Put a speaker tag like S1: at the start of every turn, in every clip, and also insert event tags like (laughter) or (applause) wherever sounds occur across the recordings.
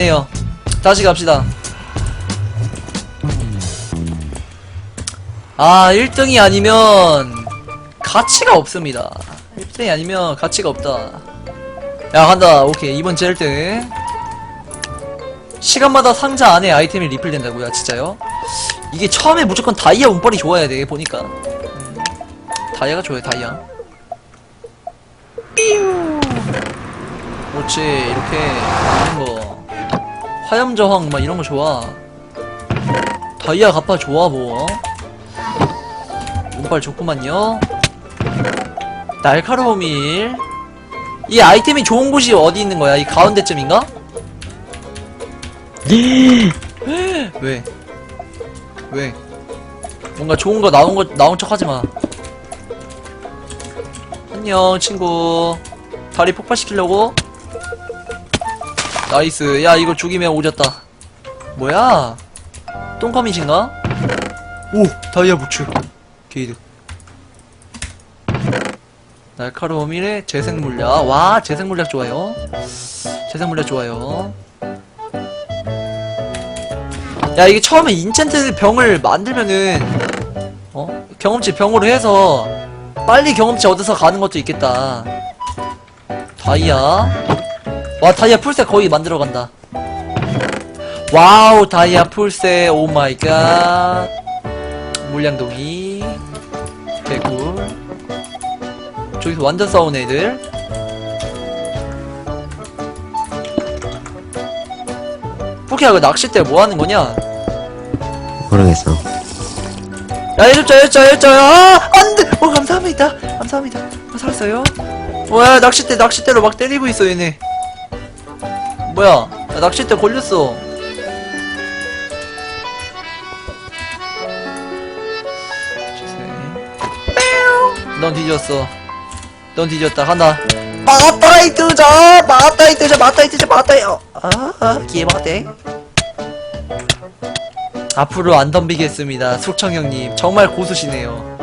S1: 네요. 다시 갑시다. 아, 1등이 아니면 가치가 없습니다. 1등이 아니면 가치가 없다. 야, 간다. 오케이. 이번 제 1등. 시간마다 상자 안에 아이템이 리필된다고요, 진짜요? 이게 처음에 무조건 다이아 운빨이 좋아야 돼, 보니까. 음, 다이아가 좋아요, 다이아. 삐우. 그렇지, 이렇게, 이런 거. 화염 저항 막 이런 거 좋아. 다이아 갚아 좋아 뭐. 운빨 좋구만요. 날카로움 일. 이 아이템이 좋은 곳이 어디 있는 거야? 이 가운데쯤인가? (gasps) 왜? 왜? 뭔가 좋은 거 나온 거 나온 척 하지 마. 안녕 친구. 다리 폭파시키려고? 나이스. 야, 이거 죽이면 오졌다. 뭐야? 똥컴이신가? 오! 다이아 부츠. 게이드. 날카로움 1에 재생 물약. 와, 재생 물약 좋아요. 재생 물약 좋아요. 야, 이게 처음에 인챈트 병을 만들면은, 어? 경험치 병으로 해서, 빨리 경험치 얻어서 가는 것도 있겠다. 다이아. 와 다이아 풀셋 거의 만들어 간다. 와우 다이아 풀셋. 오마이갓. 물량동이. 개꿀. 저기서 완전 싸우는 애들. 포키야 그 낚싯대 뭐 하는 거냐?
S2: 모르겠어.
S1: 야 해줬자 해줬자 해줬자. 아 안돼. 어 감사합니다. 감사합니다. 어, 살았어요? 뭐야 낚싯대 낚싯대로 막 때리고 있어 얘네 뭐야? 야, 낚싯대 걸렸어. 넌 뒤졌어. 넌 뒤졌다. 간다 마따이 뜨자 마따이 뜨자 마따이 뜨자 마따이 어. 아 기회 마따이 앞으로 안 덤비겠습니다 숙청 형님. 정말 고수시네요.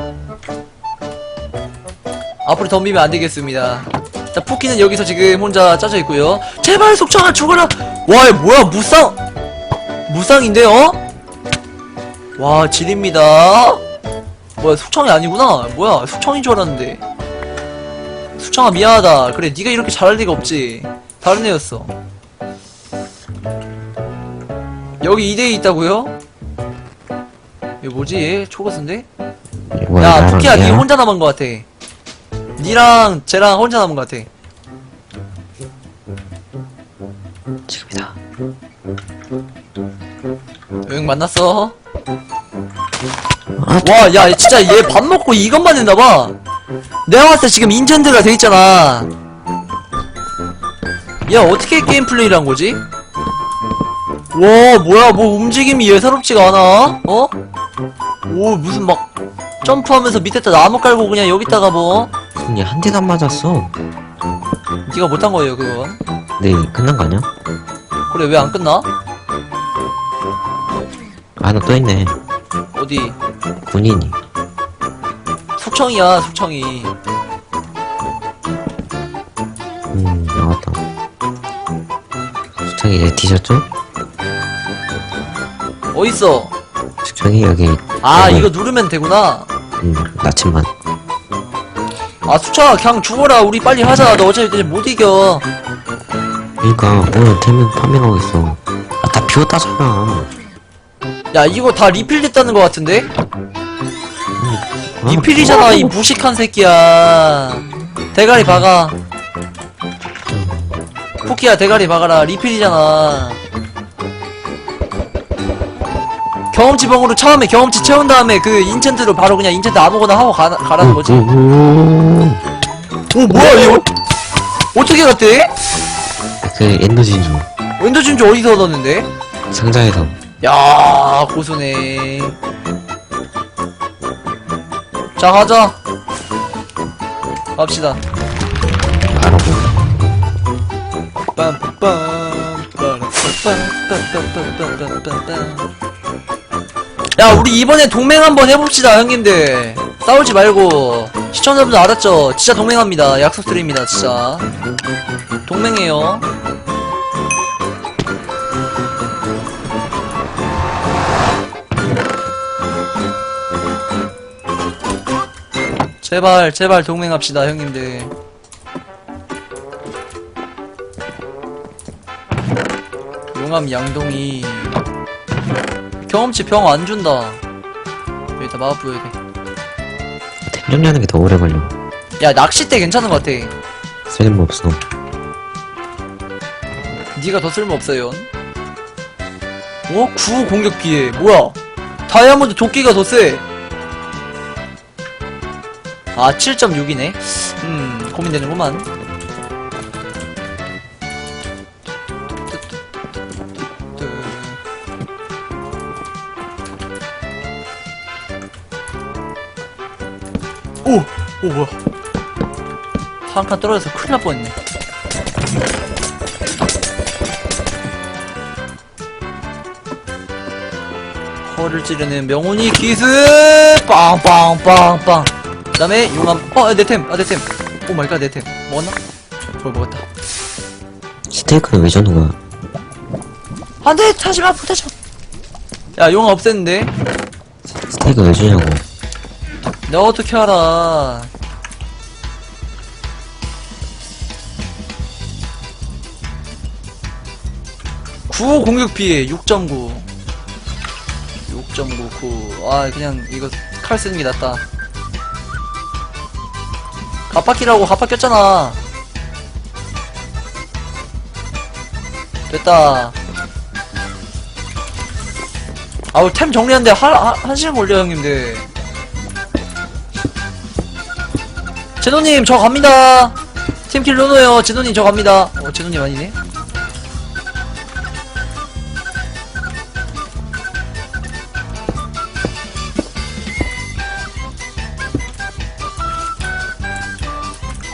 S1: 앞으로 덤비면 안 되겠습니다 자 푸키는 여기서 지금 혼자 짜져 있고요. 제발 숙청아 죽어라! 와이 뭐야? 무쌍? 무쌍인데요? 와 질입니다. 뭐야 숙청이 아니구나. 뭐야 숙청인 줄 알았는데. 숙청아 미안하다. 그래 네가 이렇게 잘할 리가 없지. 다른 애였어. 여기 2대2 있다고요? 이거 뭐지? 얘? 초가스인데? 야
S2: 나랑
S1: 푸키야 니
S2: 얘랑?
S1: 혼자 남은 것 같아 니랑 쟤랑 혼자 남은 것 같아.
S2: 지금이다.
S1: 응 만났어?
S2: 아,
S1: 와야 진짜 얘 밥 먹고 이것만 했나봐. 내가 봤을 때 지금 인젠드가 돼 있잖아. 야 어떻게 게임 플레이를 한 거지? 와 뭐야 뭐 움직임이 예사롭지가 않아? 어? 오 무슨 막 점프하면서 밑에다 나무 깔고 그냥 여기다가 뭐
S2: 손이 한 대도 안 맞았어.
S1: 니가 못한 거예요 그거
S2: 네, 끝난 거 아니야?
S1: 그래 왜 안 끝나?
S2: 아, 하나 또 있네.
S1: 어디
S2: 군인이.
S1: 숙청이야 숙청이
S2: 음, 나왔다. 수청이 이제 뒤졌죠?
S1: 어딨어
S2: 수청이 여기,
S1: 아
S2: 네.
S1: 이거 누르면 되구나
S2: 음, 나침반.
S1: 아 수청아 그냥 죽어라. 우리 빨리 하자. 너 어차피 이제 못 이겨.
S2: 그니까, 오늘 태면 파밍하고 있어. 아, 다 비웠다잖아.
S1: 야 이거 다 리필 됐다는 것 같은데?
S2: 아,
S1: 리필이잖아 이 무식한 새끼야. 대가리 박아. 포키야 대가리 박아라. 리필이잖아 경험치 병으로 처음에 경험치 채운 다음에 그 인챈트로 바로 그냥 인챈트 아무거나 하고 가, 가라는 거지
S2: 오,
S1: 오 뭐야 얘 어, 어떻게 갔대?
S2: 그 엔더진주.
S1: 윈도진주 어디서 얻었는데?
S2: 상자에서.
S1: 야 고수네 자 가자 갑시다
S2: 알아보.
S1: 빰빰빰 빠라빰빰 빰빰빰빰빰 야 우리 이번에 동맹 한번 해봅시다 형님들. 싸우지 말고. 시청자분들 알았죠? 진짜 동맹합니다. 약속드립니다 진짜. 동맹해요. 제발 제발 동맹합시다 형님들. 용암 양동이. 경험치 병 안 준다 여기다 마법 부여야
S2: 템 정리하는 게 더 오래 걸려.
S1: 돼야 낚싯대 괜찮은 것 같아
S2: 쓸모 없어.
S1: 니가 더 쓸모없어요 어? 9 공격 피해 뭐야 다이아몬드 도끼가 더 세. 아 7.6이네 음 고민되는구만 오! 오 뭐야. 한 칸 떨어져서 큰일 날 뻔했네. 허를 찌르는 명훈이 기습! 빵빵빵빵. 그 다음에 용암. 어내템 아 내템. 오 마이 갓 내템. 먹었나? 뭘 먹었다.
S2: 스테이크는 왜 주는 거야?
S1: 안돼! 타지마 타지마. 야 용암 없앴는데?
S2: 스테이크 왜 주냐고.
S1: 내가 어떻게 알아 구 공격 피해 6.9 6.99. 아, 그냥 이거 칼 쓰는 게 낫다. 갑바퀴라고 갑바 꼈잖아. 됐다. 아우, 템 정리하는데 한, 한, 한 시간 걸려, 형님들. 제노님, 저 갑니다. 팀킬 노노요. 제노님, 저 갑니다. 어, 제노님 아니네.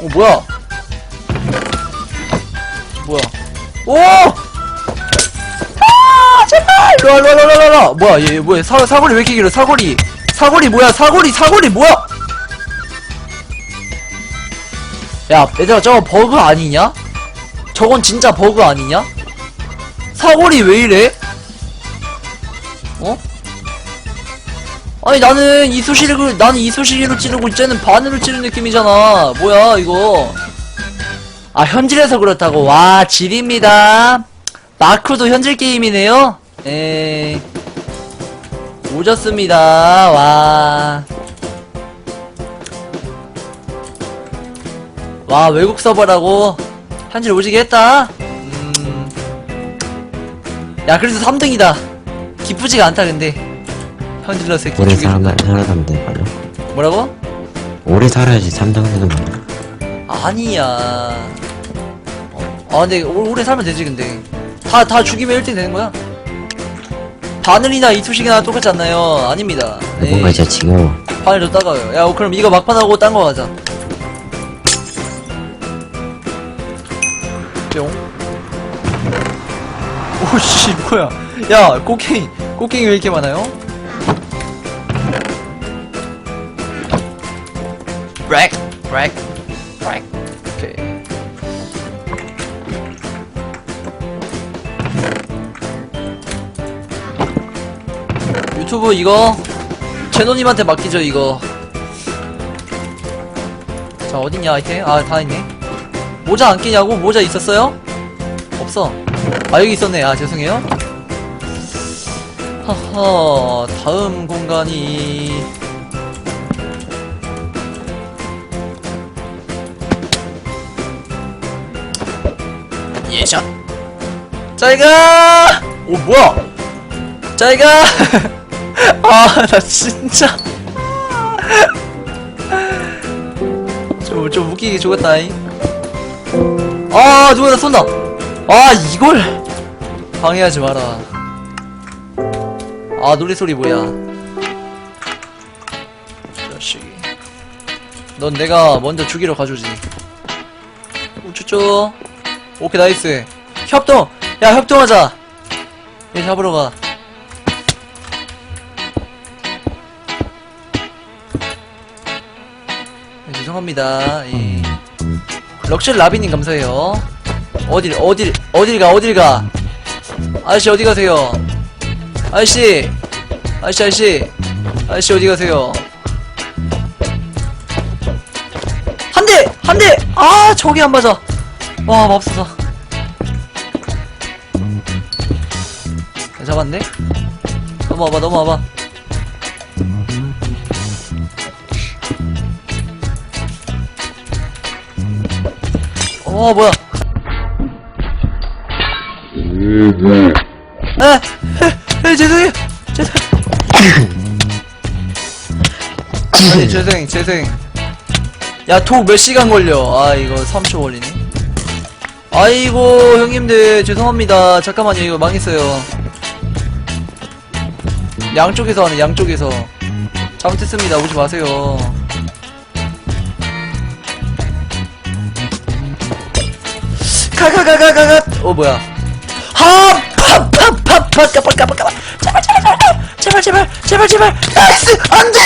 S1: 어 뭐야? 뭐야? 오! 아 제발! 일로와 뭐야 얘, 얘 뭐야 사, 사거리 왜 이렇게 길어 사거리 사거리 뭐야 사거리 사거리 뭐야 야 얘들아 저거 버그 아니냐? 저건 진짜 버그 아니냐? 사거리 왜 이래? 아니 나는 이쑤시개를 나는 이쑤시개로 찌르고 쟤는 바늘로 찌르는 느낌이잖아. 뭐야 이거? 아 현질에서 그렇다고. 와 질입니다. 마크도 현질 게임이네요? 에 오졌습니다. 와. 와, 외국 서버라고 현질 오지게 했다? 음. 야 그래도 3등이다. 기쁘지가 않다 근데 현질러 새끼
S2: 오래
S1: 죽여준다.
S2: 살아나, 살아가면 돼, 말이야.
S1: 뭐라고?
S2: 오래 살아야지 3등 되는 거야.
S1: 아니야. 어, 아, 근데 오- 오래 살면 되지, 근데. 다, 다 죽이면 1등 되는 거야? 바늘이나 이쑤시개나 똑같지 않나요? 아닙니다.
S2: 뭔가
S1: 에이,
S2: 진짜 지겨워.
S1: 바늘 더 따가워요. 야, 어, 그럼 이거 막판하고 딴 거 가자. 뿅. 오씨, 뭐야. 야, 꽃갱이, 꽃갱이 왜 이렇게 많아요? 브렉, 브렉, 브렉. 오케이. 유튜브 이거 제노님한테 맡기죠 이거. 자 어딨냐 아이템 아 다 있네. 모자 안 끼냐고? 모자 있었어요? 없어. 아 여기 있었네. 아 죄송해요. 하하 다음 공간이 잘가! 오 뭐야? 잘가! (laughs) 아 나 진짜. 좀, 좀 웃기게 죽었다잉. 아 누가 나 쏜다. 아 이걸! 방해하지 마라. 아 노래소리 뭐야? 자식이. 넌 내가 먼저 죽이러 가주지. 우쭈쭈. 오케이 나이스. 협동 야 협동하자 얘 잡으러 가 네, 죄송합니다 예. 럭셔리 라비님 감사해요 어딜 어딜 어딜 가 어딜 가 아저씨 어디 가세요 아저씨 아저씨 아저씨 아저씨 어디 가세요 한 대! 아, 저기 안 맞아. 와, 맙소사. 잡았네? 넘어와봐, 넘어와봐. 어, 뭐야. 에, 에, 에, 죄송해요. 죄송 아니, 죄송, 죄송. 야, 독몇 시간 걸려? 아, 이거 3초 걸리네. 아이고, 형님들, 죄송합니다. 잠깐만요, 이거 망했어요. 양쪽에서 하네, 양쪽에서. 잘못했습니다. 오지 마세요. 가가가가가가. 어 뭐야. 하 팝팝팝팝 까빡 까빡 까빡 제발 제발 제발 제발 제발 제발 나이스! 안돼!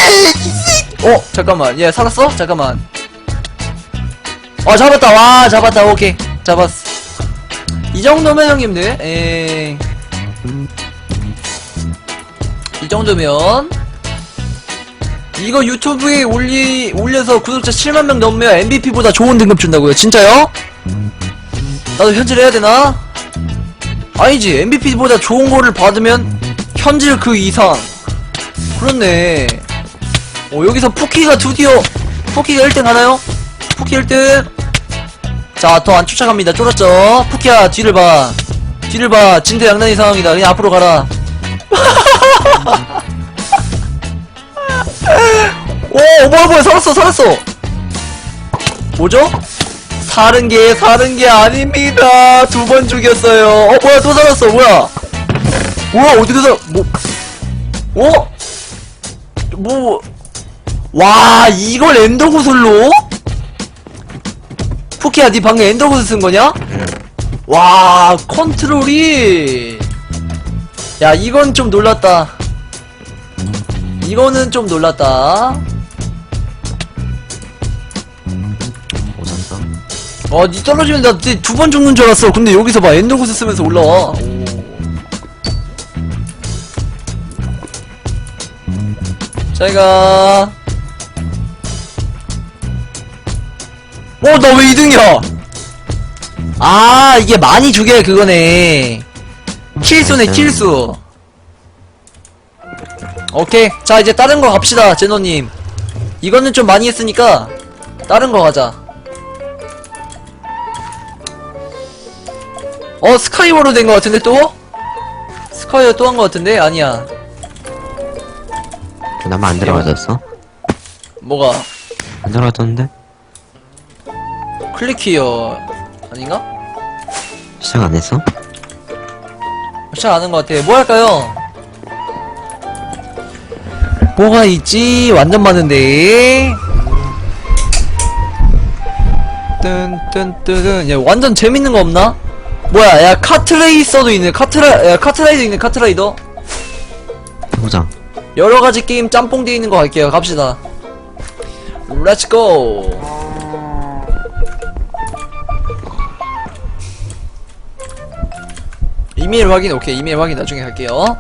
S1: 어 잠깐만. 얘 살았어? 잠깐만. 어 잡았다. 와 잡았다. 오케이. 잡았어. 이 정도면 형님들. 에이 이 정도면 이거 유튜브에 올리 올려서 구독자 7만 명 넘으면 MVP보다 좋은 등급 준다고요? 진짜요? 나도 현질 해야 되나? 아니지. MVP보다 좋은 거를 받으면 현질 그 이상. 그렇네. 어 여기서 푸키가 드디어 푸키가 1등 하나요? 푸키 1등? 자 더 안 쫓아갑니다. 쫄았죠? 푸키야 뒤를 봐. 뒤를 봐. 진짜 양난이 상황이다. 그냥 앞으로 가라 오 뭐야 뭐야 살았어 살았어 뭐죠? 사는 게 사는 게 아닙니다. 두 번 죽였어요. 어 뭐야 또 살았어 뭐야? 뭐야 어떻게 살? 뭐? 어? 뭐? 와 이걸 엔더 구슬로? 푸키야 니 방금 엔더 구슬 쓴 거냐? 와 컨트롤이 야 이건 좀 놀랐다. 이거는 좀 놀랐다.
S2: 오셨어?
S1: 어, 니 떨어지면 나 두 번 죽는 줄 알았어. 근데 여기서 봐, 엔더구스 쓰면서 올라와. 오. 잘가. 어, 나 왜 2등이야? 아, 이게 많이 죽여야 그거네. 킬수네, 킬수. 오케이. 자, 이제 다른 거 갑시다, 제노님. 이거는 좀 많이 했으니까, 다른 거 가자. 어 스카이워로 된것 같은데 또? 스카이워 또한것 같은데? 아니야
S2: 나만 안 들어가졌어?
S1: 뭐가
S2: 안 들어가졌는데?
S1: 클릭히어 아닌가?
S2: 시작 안 했어?
S1: 잘 아는 것 같아 뭐 할까요? 뭐가 있지? 완전 많은데 뜬뜬뜬뜬 야 완전 재밌는 거 없나? 뭐야 야 카트레이서도 있네 카트라 야 카트라이더 있네 카트라이더
S2: 해보자.
S1: 여러 가지 게임 짬뽕 돼 있는 거 갈게요. 갑시다. 렛츠 고. 이메일 확인 오케이 이메일 확인 나중에 할게요.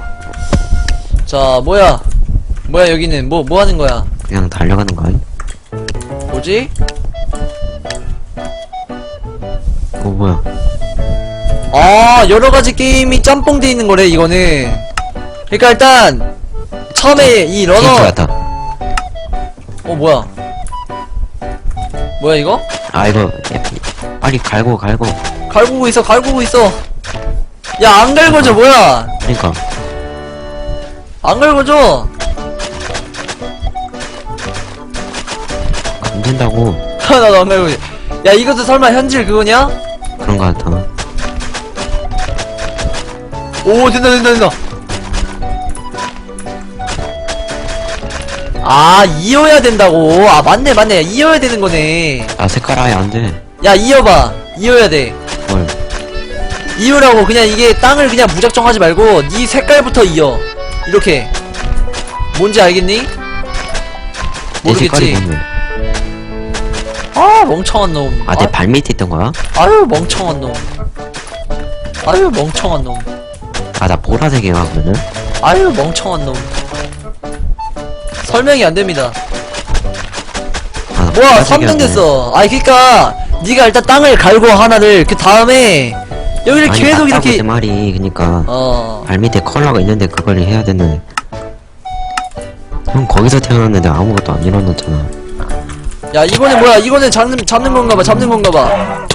S1: 자 뭐야 뭐야 여기는 뭐 뭐 하는 거야?
S2: 그냥 달려가는 거야?
S1: 뭐지?
S2: 어, 뭐야?
S1: 아 여러 가지 게임이 짬뽕 돼 있는 거래 이거는. 그러니까 일단 처음에 이 러너
S2: 힌트였다.
S1: 어 뭐야? 뭐야 이거?
S2: 아, 이거, F, 빨리 갈고, 갈고.
S1: 갈구고 있어 갈구고 있어 야 안 갈궈져 뭐야
S2: 그니까.
S1: 안 갈궈져
S2: 된다고.
S1: 나도 안 갈궈져 야 이것도 설마 현질 그거냐?
S2: 그런 거 같아.
S1: 오 된다 된다 된다 아 이어야 된다고 아 맞네 맞네 이어야 되는 거네
S2: 아, 색깔 아예 안 돼.
S1: 야 이어봐 이어야 돼
S2: 뭘.
S1: 이어라고 그냥 이게 땅을 그냥 무작정 하지 말고 네 색깔부터 이어 이렇게 뭔지 알겠니?
S2: 내 색깔이
S1: 모르겠지
S2: 뭔데?
S1: 아 멍청한 놈.
S2: 아, 내 발 밑에 있던 거야?
S1: 아유 멍청한 놈. 아유 멍청한 놈.
S2: 아, 나 보라색이야, 그러면?
S1: 아유 멍청한 놈. 설명이 안 됩니다.
S2: 아,
S1: 뭐야
S2: 빠지게
S1: 3등
S2: 하네.
S1: 됐어. 아니 그니까 네가 일단 땅을 갈고 하나를 그 다음에 여기를
S2: 아니,
S1: 계속
S2: 맞다고
S1: 이렇게
S2: 내 말이. 그니까
S1: 어.
S2: 발 밑에 컬러가 있는데 그걸 해야 되는 형 거기서 태어났는데 아무것도 안 일어났잖아
S1: 야 이거는 뭐야? 이거는 잡는 잡는 건가 봐 잡는 건가 봐.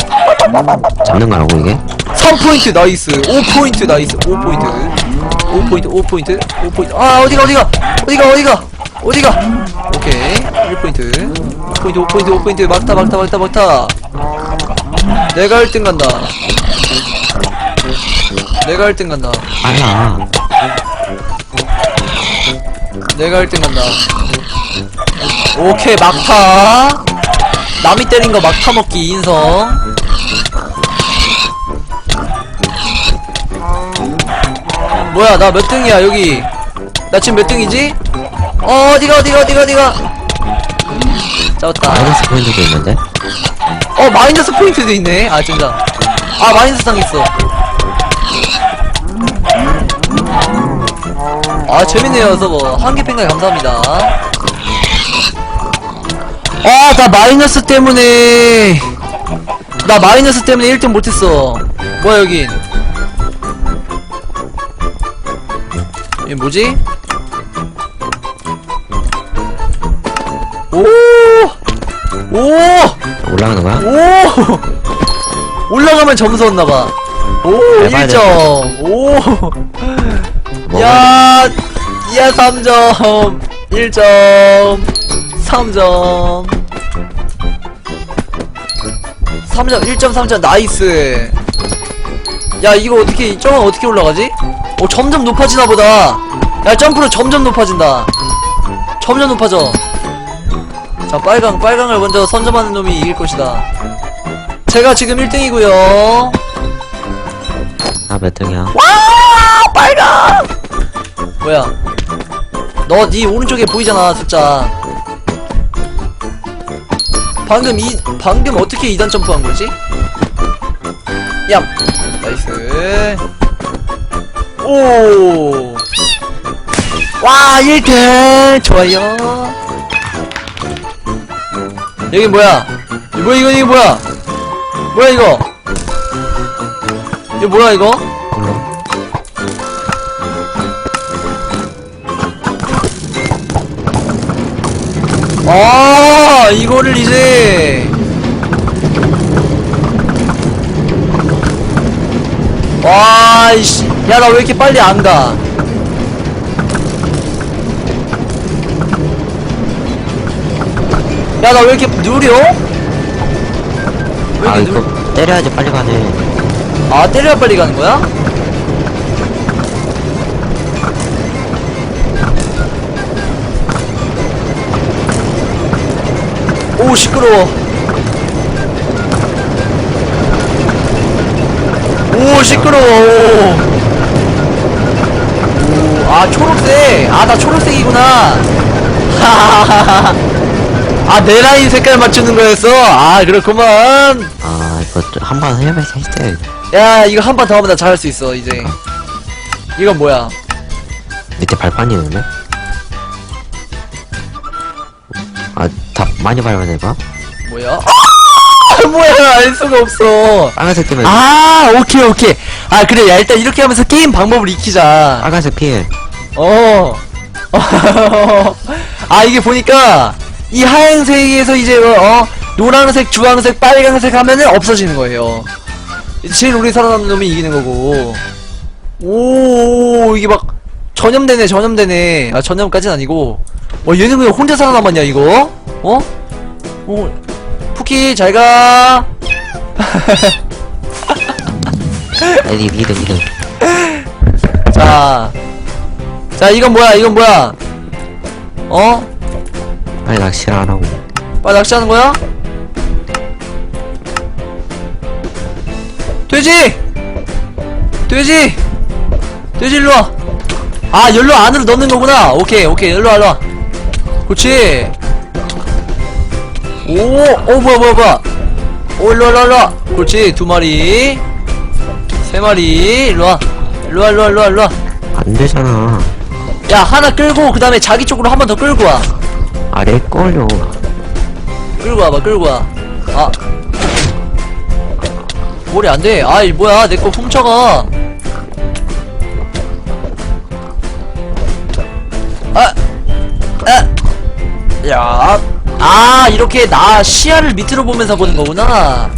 S2: 잡는 거라고 이게?
S1: 3포인트 나이스. 5포인트 나이스. 5포인트. 5포인트 5포인트. 5포인트. 아 어디가 어디가? 어디가 어디가? 어디가? 오케이. 1포인트. 5포인트 5포인트 5포인트. 막타 막타 막타 막타. 내가 1등 간다. 내가 1등 간다.
S2: 빨라
S1: 내가 1등 간다 오케이 막타. 남이 때린 거 막타 먹기 인성. 뭐야 나 몇 등이야 여기? 나 지금 몇 등이지? 어 어디가 어디가 어디가 어디가? 잡았다.
S2: 마이너스 포인트도 있는데?
S1: 어 마이너스 포인트도 있네. 아 진짜 아 마이너스 당했어. 아 재밌네요 서버 한개 팽가에 감사합니다 아 나 마이너스 때문에 나 마이너스 때문에 1등 못했어 뭐야 여긴 이게 뭐지? 오! 오!
S2: 올라가는 거야?
S1: 오! 올라가면 점수 얻나봐. 오,
S2: 해봐야
S1: 1점. 오! 야! 야, 3점. 1점. 3점. 3점, 1점, 3점, 나이스. 야, 이거 어떻게, 점은 어떻게 올라가지? 오, 점점 높아지나 보다. 야, 점프로 점점 높아진다. 점점 높아져. 자, 빨강, 빨강을 먼저 선점하는 놈이 이길 것이다. 제가 지금 1등이고요.
S2: 나몇 등이야?
S1: 와, 빨강! 뭐야? 너, 네 오른쪽에 보이잖아, 숫자. 방금 이, 방금 어떻게 2단 점프한 거지? 야, 나이스. 오! 와, 1등! 좋아요. 여기 뭐야? 이거, 이거, 이거 뭐야? 뭐야, 이거? 이거 뭐야, 이거? 아 이거를 이제 와이씨 야 나 왜 이렇게 빨리 안 가? 야 나 왜 이렇게 느려? 왜
S2: 아
S1: 이렇게 느려?
S2: 이거 때려야지 빨리 가네
S1: 아 때려야 빨리 가는 거야? 오 시끄러워 오 시끄러워. 오 아 초록색. 아 나 초록색이구나. (laughs) 하하하하 아내 라인 색깔 맞추는 거였어? 아 그렇구만.
S2: 아 이거 한번 했어야
S1: 야 이거 한번더 하면 나 잘할 수 있어 이제. 이건 뭐야?
S2: 밑에 발판이 있는데? 아다 많이 밟아야 봐.
S1: 뭐야? 아 뭐야 알 수가 없어
S2: 빨간색 뜨면
S1: 아 오케이 오케이 아 그래 야 일단 이렇게 하면서 게임 방법을 익히자
S2: 빨간색 피해
S1: 어. (laughs) 아 이게 보니까 이 하얀색에서 이제 어 노란색, 주황색, 빨간색 하면은 없어지는 거예요. 제일 오래 살아남는 놈이 이기는 거고. 오 이게 막 전염되네 전염되네. 아 전염까진 아니고. 와 얘는 그냥 혼자 살아남았냐 이거? 어? 어. 푸키 잘 가.
S2: 에디 미드 미드
S1: 자. 자 이건 뭐야 이건 뭐야? 어?
S2: 빨리 낚시를 안 하고
S1: 빨리 낚시하는 거야? 돼지! 돼지! 돼지 일로 와! 아, 열로 안으로 넣는 거구나! 오케이, 오케이, 일로 와, 일로 와. 그렇지! 오, 오, 뭐야, 뭐야, 뭐야! 오, 일로 와, 일로 와, 일로 와! 그렇지, 두 마리. 세 마리. 일로 와. 일로 와, 일로 와, 일로 와, 일로 와.
S2: 안 되잖아
S1: 야, 하나 끌고, 그 다음에 자기 쪽으로 한 번 더 끌고 와.
S2: 아래 걸려
S1: 끌고 와봐 끌고 와아 머리 안돼 아이 뭐야 내 거 훔쳐가 아, 아, 야, 아 이렇게 나 시야를 밑으로 보면서 보는 거구나.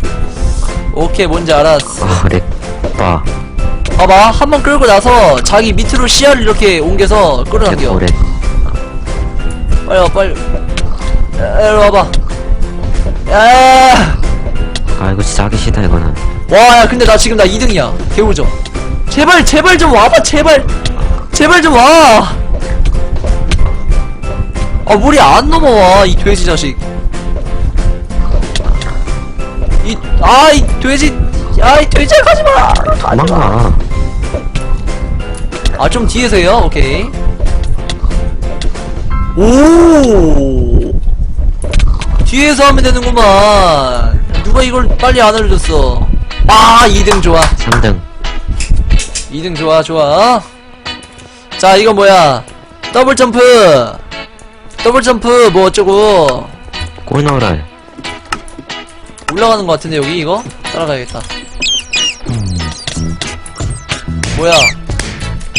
S1: 오케이 뭔지 알았어.
S2: 아 렉봐
S1: 봐봐 한 번 끌고 나서 자기 밑으로 시야를 이렇게 옮겨서 끌어당겨.
S2: 개꼬래
S1: 빨리 와 빨리. 야, 이리 와봐. 야,
S2: 아 이거 진짜 하기 싫다 이거는
S1: 와, 야, 근데 나 지금 나 2등이야. 개우죠. 제발 제발 좀 와봐 제발 제발 좀 와. 아 물이 안 넘어와 이 돼지 자식. 이 아 이 돼지 야이 돼지 가지 마.
S2: 도망가.
S1: 아 좀 뒤에서 해요? 오케이. 오! 뒤에서 하면 되는구만. 누가 이걸 빨리 안 알려줬어? 아 2등 좋아.
S2: 3등.
S1: 2등 좋아 좋아. 자 이거 뭐야? 더블 점프 더블 점프 뭐 어쩌고.
S2: 골 넣으라
S1: 올라가는 것 같은데 여기 이거? 따라가야겠다. 뭐야?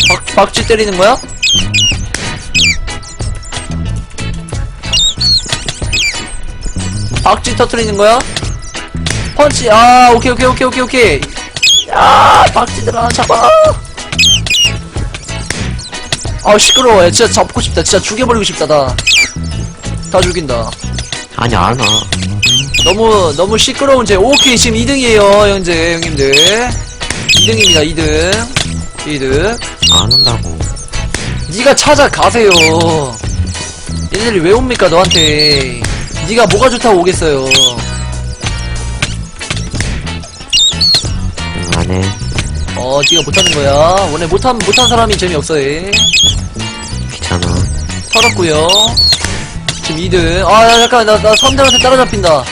S1: 박, 박쥐 때리는 거야? 박쥐 터트리는 거야? 펀치 아 오케이 오케이 오케이 오케이 오케이. 야 박쥐들아 잡아 아 시끄러워 야, 진짜 잡고 싶다. 진짜 죽여버리고 싶다 나. 다 죽인다.
S2: 아니 안 와
S1: 너무 너무 시끄러운 제 오케이. 지금 2등이에요 현재 형님들. 2등입니다 2등. 2등.
S2: 안 온다고.
S1: 네가 찾아가세요. 얘들이 왜 옵니까 너한테? 네가 뭐가 좋다고 오겠어요?
S2: 응, 안 해
S1: 어 네가 못하는 거야. 원래 못한 못한 사람이 재미없어 얘
S2: 귀찮아.
S1: 털었고요. 지금 2등. 아 야, 잠깐 나, 나 3등한테 따라잡힌다.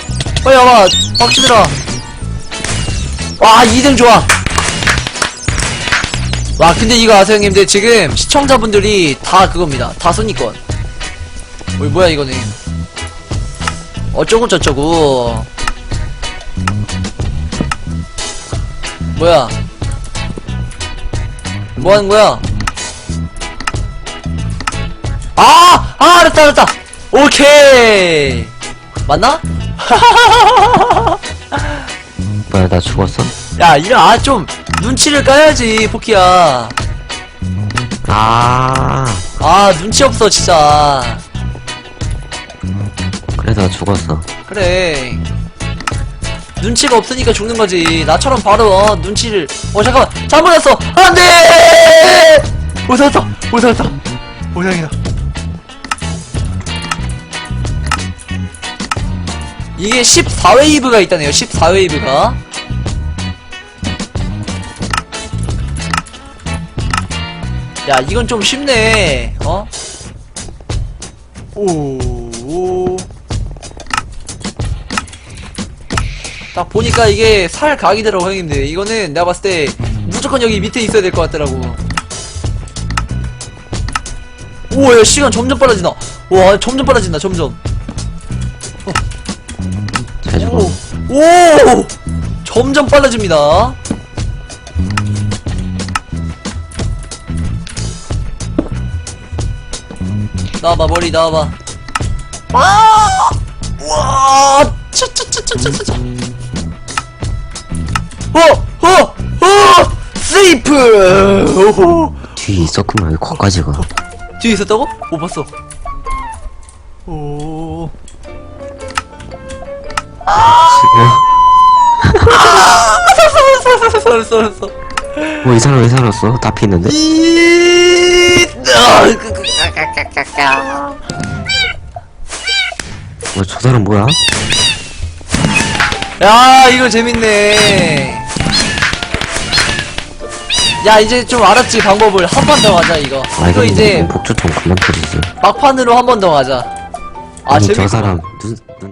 S1: 빨리 와봐. 박치들아 와 2등 좋아. 와 근데 이거 아세요 형님들 지금 시청자분들이 다 그겁니다. 다 순위권. 어, 뭐야 이거는 어쩌고 저쩌고. 뭐야 뭐 하는 거야 아! 아, 알았다, 알았다! 오케이! 맞나? (laughs)
S2: 뭐야 나 죽었어?
S1: 야, 이런, 아, 좀, 눈치를 까야지, 포키야.
S2: 아
S1: 아, 눈치 없어, 진짜.
S2: 그래서 죽었어
S1: 그래. 눈치가 없으니까 죽는 거지. 나처럼 바로, 어, 눈치를. 어, 잠깐만. 잘못했어! 안 돼! 오, 살았다! 오, 살았다! 오, 다행이다. 이게 14웨이브가 있다네요, 14웨이브가. 야, 이건 좀 쉽네. 어? 오, 오. 딱 보니까 이게 살 각이더라고 형님들. 이거는 내가 봤을 때 무조건 여기 밑에 있어야 될 것 같더라고. 오야 시간 점점 빨라진다 와 점점 빨라진다 점점.
S2: 잘 죽어.
S1: 오, 오 점점 빨라집니다. 나와봐 머리 나와봐. 아! 와! 차차차차차차 어! 어! 어! 세이프! 오호
S2: 뒤에 있었구만 왜 거기까지 가
S1: 뒤에 있었다고? 못 봤어 오 살았어 살았어 살았어
S2: 뭐이 사람 왜 살았어? 다 피는데?
S1: 이 아, 그, 그,
S2: 뭐 저 사람 뭐야?
S1: 야 이거 재밌네 야 이제 좀 알았지 방법을. 한판더 가자 이거.
S2: 아
S1: 이거 이제
S2: 복주 좀 그만 터지지
S1: 막판으로 한 번 더 가자. 아
S2: 아니
S1: 재밌
S2: 저 사람 눈, 눈